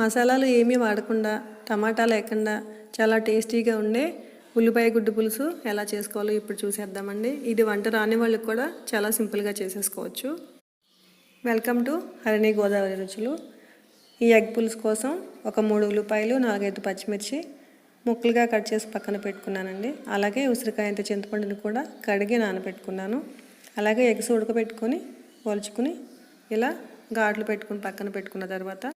మసాలాలు ఏమీ వాడకుండా టమాటా లేకుండా చాలా టేస్టీగా ఉండే ఉల్లిపాయ గుడ్డు పులుసు ఎలా చేసుకోవాలో ఇప్పుడు చూసేద్దామండి. ఇది వంట రాని వాళ్ళకి కూడా చాలా సింపుల్గా చేసేసుకోవచ్చు. వెల్కమ్ టు హరిణి గోదావరి రుచులు. ఈ ఎగ్ పులుసు కోసం ఒక మూడు ఉల్లిపాయలు నాలుగైదు పచ్చిమిర్చి ముక్కలుగా కట్ చేసి పక్కన పెట్టుకున్నానండి. అలాగే ఉసిరికాయ అంత చింతపండుని కూడా కడిగి నానబెట్టుకున్నాను. అలాగే ఎగ్స్ ఉడకబెట్టుకొని ఒలుచుకుని ఇలా ఘాట్లు పెట్టుకుని పక్కన పెట్టుకున్న తర్వాత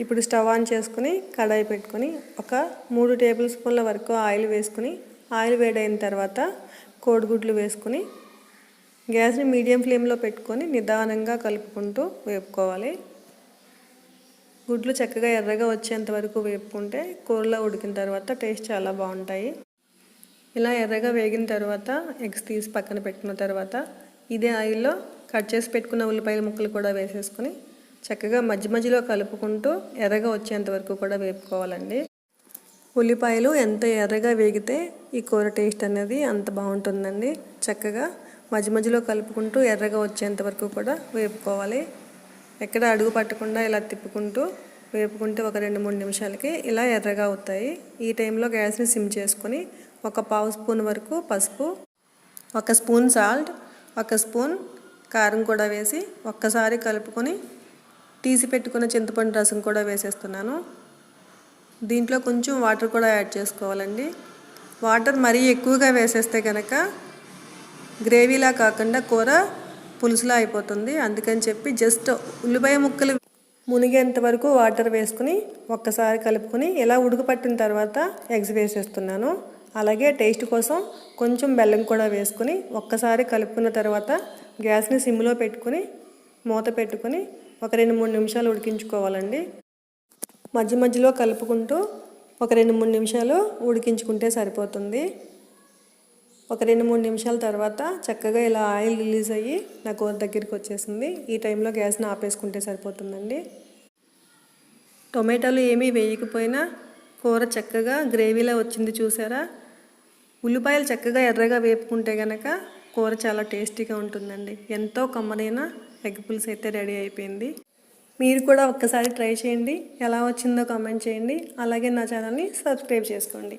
ఇప్పుడు స్టవ్ ఆన్ చేసుకుని కడాయి పెట్టుకొని ఒక మూడు టేబుల్ స్పూన్ల వరకు ఆయిల్ వేసుకుని ఆయిల్ వేడైన తర్వాత కోడిగుడ్లు వేసుకుని గ్యాస్ని మీడియం ఫ్లేమ్లో పెట్టుకొని నిదానంగా కలుపుకుంటూ వేపుకోవాలి. గుడ్లు చక్కగా ఎర్రగా వచ్చేంత వరకు వేపుకుంటే కూరలో ఉడికిన తర్వాత టేస్ట్ చాలా బాగుంటాయి. ఇలా ఎర్రగా వేగిన తర్వాత ఎగ్స్ తీసి పక్కన పెట్టుకున్న తర్వాత ఇదే ఆయిల్లో కట్ చేసి పెట్టుకున్న ఉల్లిపాయల ముక్కలు కూడా వేసేసుకొని చక్కగా మధ్య మధ్యలో కలుపుకుంటూ ఎర్రగా వచ్చేంత వరకు కూడా వేపుకోవాలండి. ఉల్లిపాయలు ఎంత ఎర్రగా వేగితే ఈ కూర టేస్ట్ అనేది అంత బాగుంటుందండి. చక్కగా మధ్య మధ్యలో కలుపుకుంటూ ఎర్రగా వచ్చేంత వరకు కూడా వేపుకోవాలి. ఎక్కడ అడుగు పట్టకుండా ఇలా తిప్పుకుంటూ వేపుకుంటే ఒక రెండు మూడు నిమిషాలకి ఇలా ఎర్రగా అవుతాయి. ఈ టైంలో గ్యాస్ని సిమ్ చేసుకొని ఒక పావు స్పూన్ వరకు పసుపు ఒక స్పూన్ సాల్ట్ ఒక స్పూన్ కారం కూడా వేసి ఒక్కసారి కలుపుకొని తీసి పెట్టుకున్న చింతపండు రసం కూడా వేసేస్తున్నాను. దీంట్లో కొంచెం వాటర్ కూడా యాడ్ చేసుకోవాలండి. వాటర్ మరీ ఎక్కువగా వేసేస్తే కనుక గ్రేవీలా కాకుండా కూర పులుసులా అయిపోతుంది. అందుకని చెప్పి జస్ట్ ఉల్లిపాయ ముక్కలు మునిగేంత వరకు వాటర్ వేసుకుని ఒక్కసారి కలుపుకొని ఇలా ఉడకపట్టిన తర్వాత ఎగ్స్ వేసేస్తున్నాను. అలాగే టేస్ట్ కోసం కొంచెం బెల్లం కూడా వేసుకుని ఒక్కసారి కలుపుకున్న తర్వాత గ్యాస్ని సిమ్లో పెట్టుకుని మూత పెట్టుకుని ఒక రెండు మూడు నిమిషాలు ఉడికించుకోవాలండి. మధ్య మధ్యలో కలుపుకుంటూ ఒక రెండు మూడు నిమిషాలు ఉడికించుకుంటే సరిపోతుంది. ఒక రెండు మూడు నిమిషాల తర్వాత చక్కగా ఇలా ఆయిల్ రిలీజ్ అయ్యి నా కూర దగ్గరికి వచ్చేసింది. ఈ టైంలో గ్యాస్ని ఆపేసుకుంటే సరిపోతుందండి. టొమాటోలు ఏమీ వేయకపోయినా కూర చక్కగా గ్రేవీలా వచ్చింది చూసారా? ఉల్లిపాయలు చక్కగా ఎర్రగా వేపుకుంటే కనుక కూర చాలా టేస్టీగా ఉంటుందండి. ఎంతో కమ్మనైన ఎగ్ పులుసు అయితే రెడీ అయిపోయింది. మీరు కూడా ఒక్కసారి ట్రై చేయండి. ఎలా వచ్చిందో కామెంట్ చేయండి. అలాగే నా ఛానల్ని సబ్స్క్రైబ్ చేసుకోండి.